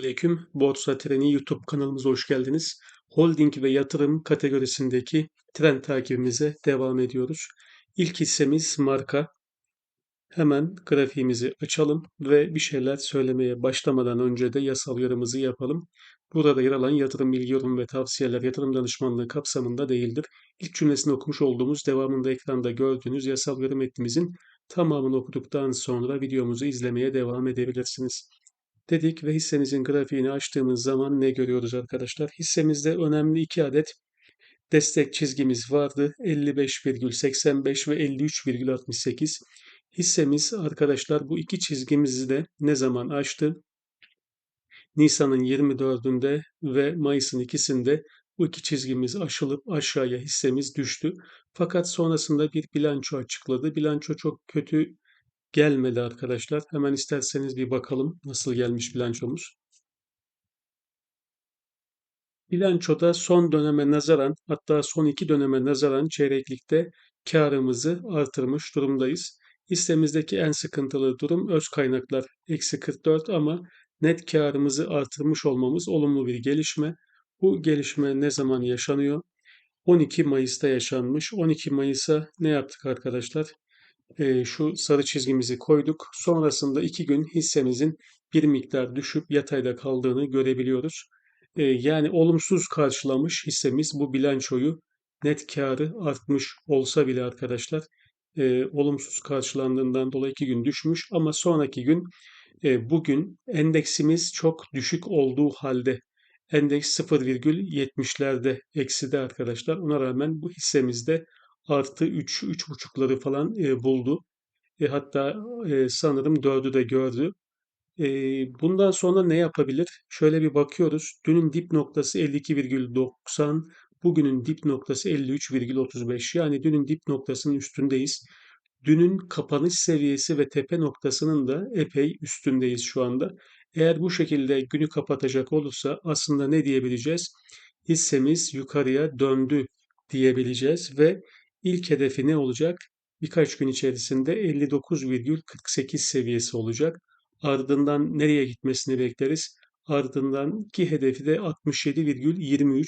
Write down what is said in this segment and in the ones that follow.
Selamünaleyküm. Borsa Treni YouTube kanalımıza hoş geldiniz. Holding ve yatırım kategorisindeki trend takibimize devam ediyoruz. İlk hissemiz marka. Hemen grafiğimizi açalım ve bir şeyler söylemeye başlamadan önce de yasal uyarımızı yapalım. Burada yer alan yatırım bilgi, yorum ve tavsiyeler yatırım danışmanlığı kapsamında değildir. İlk cümlesini okumuş olduğumuz devamında ekranda gördüğünüz yasal uyarı metnimizin tamamını okuduktan sonra videomuzu izlemeye devam edebilirsiniz dedik ve hissemizin grafiğini açtığımız zaman ne görüyoruz arkadaşlar? Hissemizde önemli iki adet destek çizgimiz vardı. 55,85 ve 53,68. Hissemiz arkadaşlar bu iki çizgimizi de ne zaman açtı? Nisan'ın 24'ünde ve Mayıs'ın ikisinde bu iki çizgimiz aşılıp aşağıya hissemiz düştü. Fakat sonrasında bir bilanço açıkladı. Bilanço çok kötü gelmedi arkadaşlar. Hemen isterseniz bir bakalım nasıl gelmiş bilançomuz. Bilançoda son döneme nazaran hatta son iki döneme nazaran çeyreklikte karımızı artırmış durumdayız. Hissemizdeki en sıkıntılı durum öz kaynaklar eksi 44 ama net karımızı artırmış olmamız olumlu bir gelişme. Bu gelişme ne zaman yaşanıyor? 12 Mayıs'ta yaşanmış. 12 Mayıs'a ne yaptık arkadaşlar? E, şu sarı çizgimizi koyduk. Sonrasında iki gün hissemizin bir miktar düşüp yatayda kaldığını görebiliyoruz. E, yani olumsuz karşılamış hissemiz bu bilançoyu net karı artmış olsa bile arkadaşlar e, olumsuz karşılandığından dolayı iki gün düşmüş ama sonraki gün e, bugün endeksimiz çok düşük olduğu halde endeks 0,70'lerde ekside arkadaşlar. Ona rağmen bu hissemizde artı 3, 3,5'ları falan e, buldu. E, hatta e, sanırım 4'ü de gördü. E, bundan sonra ne yapabilir? Şöyle bir bakıyoruz. Dünün dip noktası 52,90, bugünün dip noktası 53,35. Yani dünün dip noktasının üstündeyiz. Dünün kapanış seviyesi ve tepe noktasının da epey üstündeyiz şu anda. Eğer bu şekilde günü kapatacak olursa aslında ne diyebileceğiz? Hissemiz yukarıya döndü diyebileceğiz ve İlk hedefi ne olacak? Birkaç gün içerisinde 59,48 seviyesi olacak. Ardından nereye gitmesini bekleriz? Ardından ki hedefi de 67,23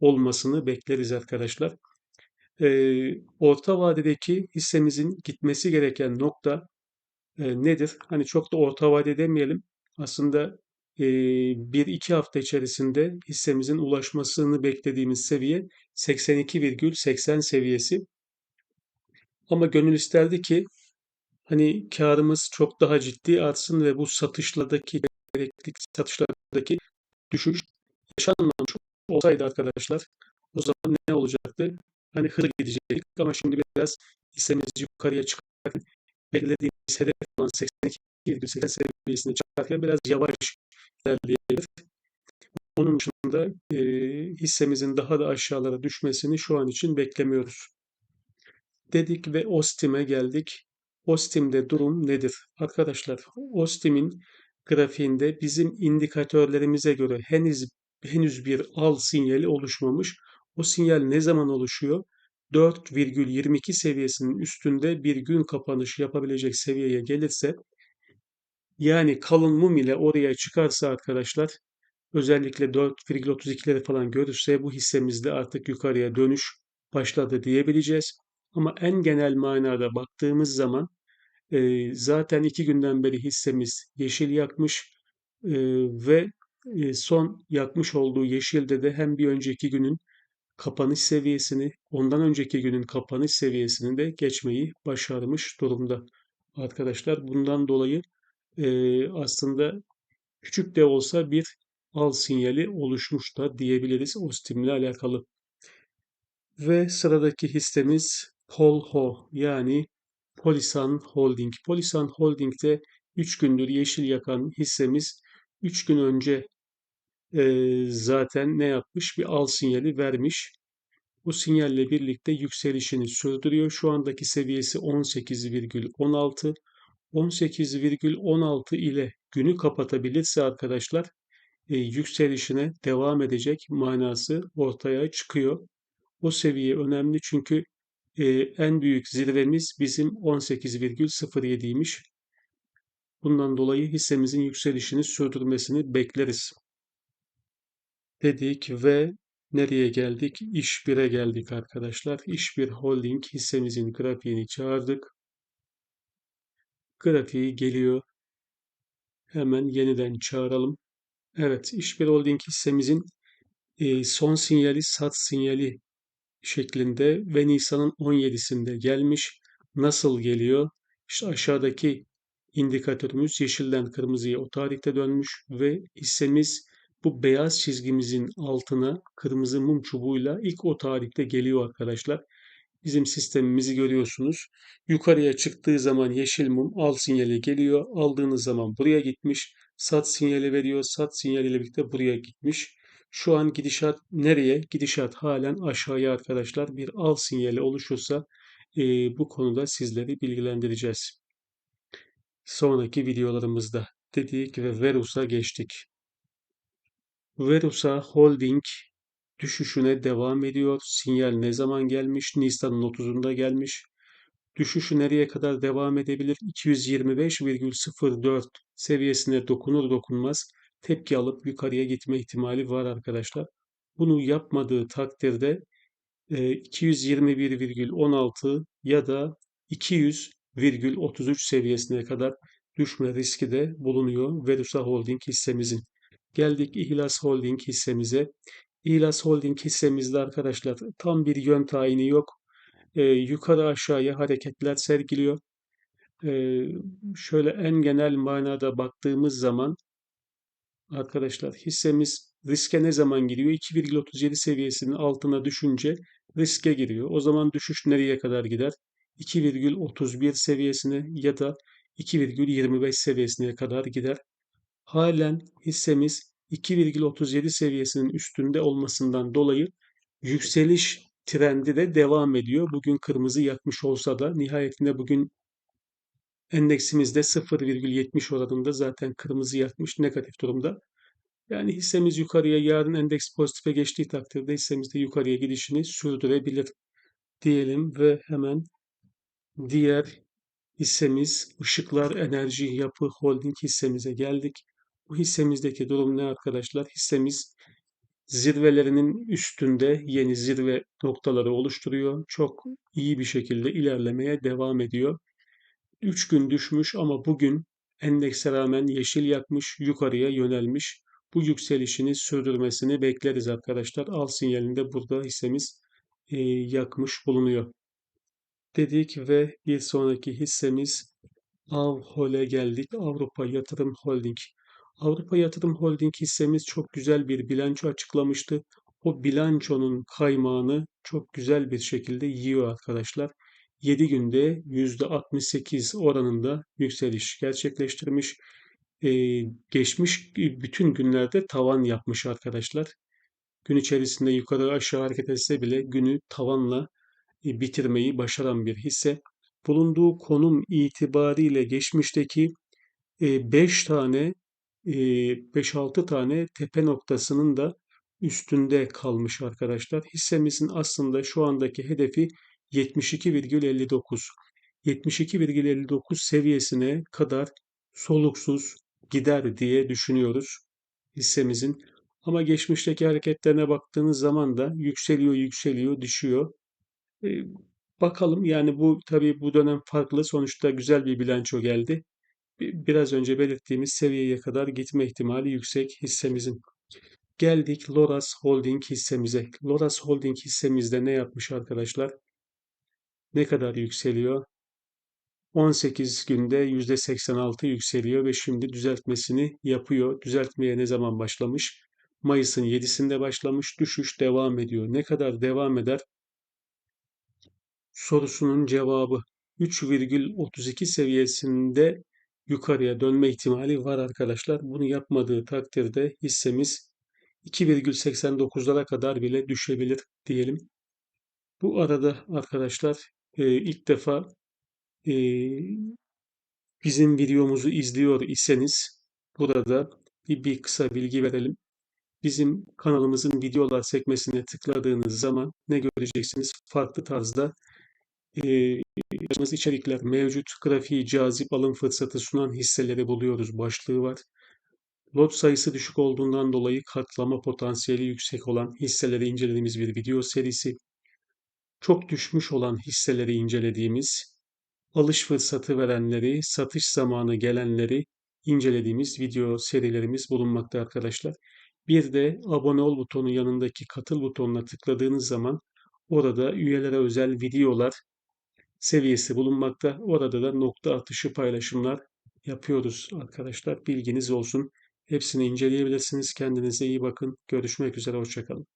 olmasını bekleriz arkadaşlar. Ee, orta vadedeki hissemizin gitmesi gereken nokta e, nedir? Hani çok da orta vade demeyelim. Aslında e, bir iki hafta içerisinde hissemizin ulaşmasını beklediğimiz seviye 82,80 seviyesi. Ama gönül isterdi ki hani karımız çok daha ciddi artsın ve bu satışlardaki gereklik satışlardaki düşüş yaşanmamış olsaydı arkadaşlar o zaman ne olacaktı? Hani hızlı gidecektik ama şimdi biraz hissemiz yukarıya çıkarken belirlediğimiz hedef olan 82,80 seviyesine çıkarken biraz yavaş ilerleyebilir. Onun dışında e, hissemizin daha da aşağılara düşmesini şu an için beklemiyoruz dedik ve Ostim'e geldik. Ostim'de durum nedir? Arkadaşlar Ostim'in grafiğinde bizim indikatörlerimize göre henüz henüz bir al sinyali oluşmamış. O sinyal ne zaman oluşuyor? 4,22 seviyesinin üstünde bir gün kapanış yapabilecek seviyeye gelirse yani kalın mum ile oraya çıkarsa arkadaşlar özellikle 4,32'leri falan görürse bu hissemizde artık yukarıya dönüş başladı diyebileceğiz. Ama en genel manada baktığımız zaman e, zaten iki günden beri hissemiz yeşil yakmış e, ve e, son yakmış olduğu yeşilde de hem bir önceki günün kapanış seviyesini, ondan önceki günün kapanış seviyesini de geçmeyi başarmış durumda. Arkadaşlar bundan dolayı e, aslında küçük de olsa bir al sinyali oluşmuş da diyebiliriz o stimle alakalı. Ve sıradaki hissemiz Polho yani Polisan Holding. Polisan Holding'de 3 gündür yeşil yakan hissemiz 3 gün önce e, zaten ne yapmış? Bir al sinyali vermiş. Bu sinyalle birlikte yükselişini sürdürüyor. Şu andaki seviyesi 18,16. 18,16 ile günü kapatabilirse arkadaşlar e, yükselişine devam edecek manası ortaya çıkıyor. O seviye önemli çünkü e, en büyük zirvemiz bizim 18,07'ymiş. Bundan dolayı hissemizin yükselişini sürdürmesini bekleriz. Dedik ve nereye geldik? İş 1'e geldik arkadaşlar. İş 1 Holding hissemizin grafiğini çağırdık. Grafiği geliyor. Hemen yeniden çağıralım. Evet, İş 1 Holding hissemizin e, son sinyali sat sinyali şeklinde ve Nisan'ın 17'sinde gelmiş. Nasıl geliyor? İşte aşağıdaki indikatörümüz yeşilden kırmızıya o tarihte dönmüş ve hissemiz bu beyaz çizgimizin altına kırmızı mum çubuğuyla ilk o tarihte geliyor arkadaşlar. Bizim sistemimizi görüyorsunuz. Yukarıya çıktığı zaman yeşil mum al sinyali geliyor. Aldığınız zaman buraya gitmiş. Sat sinyali veriyor. Sat sinyaliyle birlikte buraya gitmiş. Şu an gidişat nereye? Gidişat halen aşağıya arkadaşlar. Bir al sinyali oluşursa e, bu konuda sizleri bilgilendireceğiz. Sonraki videolarımızda dedik ve Verus'a geçtik. Verusa Holding düşüşüne devam ediyor. Sinyal ne zaman gelmiş? Nisan'ın 30'unda gelmiş. Düşüşü nereye kadar devam edebilir? 225,04 seviyesine dokunur dokunmaz tepki alıp yukarıya gitme ihtimali var arkadaşlar. Bunu yapmadığı takdirde 221,16 ya da 200,33 seviyesine kadar düşme riski de bulunuyor Verusa Holding hissemizin. Geldik İhlas Holding hissemize. İhlas Holding hissemizde arkadaşlar tam bir yön tayini yok. Ee, yukarı aşağıya hareketler sergiliyor. Ee, şöyle en genel manada baktığımız zaman arkadaşlar hissemiz riske ne zaman giriyor? 2,37 seviyesinin altına düşünce riske giriyor. O zaman düşüş nereye kadar gider? 2,31 seviyesine ya da 2,25 seviyesine kadar gider. Halen hissemiz 2,37 seviyesinin üstünde olmasından dolayı yükseliş trendi de devam ediyor. Bugün kırmızı yakmış olsa da nihayetinde bugün endeksimizde 0,70 oranında zaten kırmızı yakmış negatif durumda. Yani hissemiz yukarıya yarın endeks pozitife geçtiği takdirde hissemiz de yukarıya gidişini sürdürebilir diyelim ve hemen diğer hissemiz Işıklar Enerji Yapı Holding hissemize geldik. Bu hissemizdeki durum ne arkadaşlar? Hissemiz zirvelerinin üstünde yeni zirve noktaları oluşturuyor. Çok iyi bir şekilde ilerlemeye devam ediyor. 3 gün düşmüş ama bugün endekse rağmen yeşil yakmış, yukarıya yönelmiş. Bu yükselişini sürdürmesini bekleriz arkadaşlar. Al sinyalinde burada hissemiz e, yakmış bulunuyor. Dedik ve bir sonraki hissemiz Avhol'e geldik. Avrupa Yatırım Holding. Avrupa Yatırım Holding hissemiz çok güzel bir bilanço açıklamıştı. O bilançonun kaymağını çok güzel bir şekilde yiyor arkadaşlar. 7 günde %68 oranında yükseliş gerçekleştirmiş. Ee, geçmiş bütün günlerde tavan yapmış arkadaşlar. Gün içerisinde yukarı aşağı hareket etse bile günü tavanla e, bitirmeyi başaran bir hisse. Bulunduğu konum itibariyle geçmişteki 5 tane 5-6 tane tepe noktasının da üstünde kalmış arkadaşlar. Hissemizin aslında şu andaki hedefi 72,59. 72,59 seviyesine kadar soluksuz gider diye düşünüyoruz hissemizin. Ama geçmişteki hareketlerine baktığınız zaman da yükseliyor, yükseliyor, düşüyor. Ee, bakalım yani bu tabii bu dönem farklı. Sonuçta güzel bir bilanço geldi. Biraz önce belirttiğimiz seviyeye kadar gitme ihtimali yüksek hissemizin. Geldik Loras Holding hissemize. Loras Holding hissemizde ne yapmış arkadaşlar? Ne kadar yükseliyor? 18 günde %86 yükseliyor ve şimdi düzeltmesini yapıyor. Düzeltmeye ne zaman başlamış? Mayıs'ın 7'sinde başlamış. Düşüş devam ediyor. Ne kadar devam eder? Sorusunun cevabı 3,32 seviyesinde yukarıya dönme ihtimali var arkadaşlar. Bunu yapmadığı takdirde hissemiz 2,89'lara kadar bile düşebilir diyelim. Bu arada arkadaşlar e, ilk defa e, bizim videomuzu izliyor iseniz burada bir, bir kısa bilgi verelim. Bizim kanalımızın videolar sekmesine tıkladığınız zaman ne göreceksiniz? Farklı tarzda e, içerikler mevcut. Grafiği cazip alım fırsatı sunan hisseleri buluyoruz başlığı var. Lot sayısı düşük olduğundan dolayı katlama potansiyeli yüksek olan hisseleri incelediğimiz bir video serisi. Çok düşmüş olan hisseleri incelediğimiz, alış fırsatı verenleri, satış zamanı gelenleri incelediğimiz video serilerimiz bulunmakta arkadaşlar. Bir de abone ol butonu yanındaki katıl butonuna tıkladığınız zaman orada üyelere özel videolar seviyesi bulunmakta. Orada da nokta atışı paylaşımlar yapıyoruz arkadaşlar. Bilginiz olsun. Hepsini inceleyebilirsiniz. Kendinize iyi bakın. Görüşmek üzere. Hoşçakalın.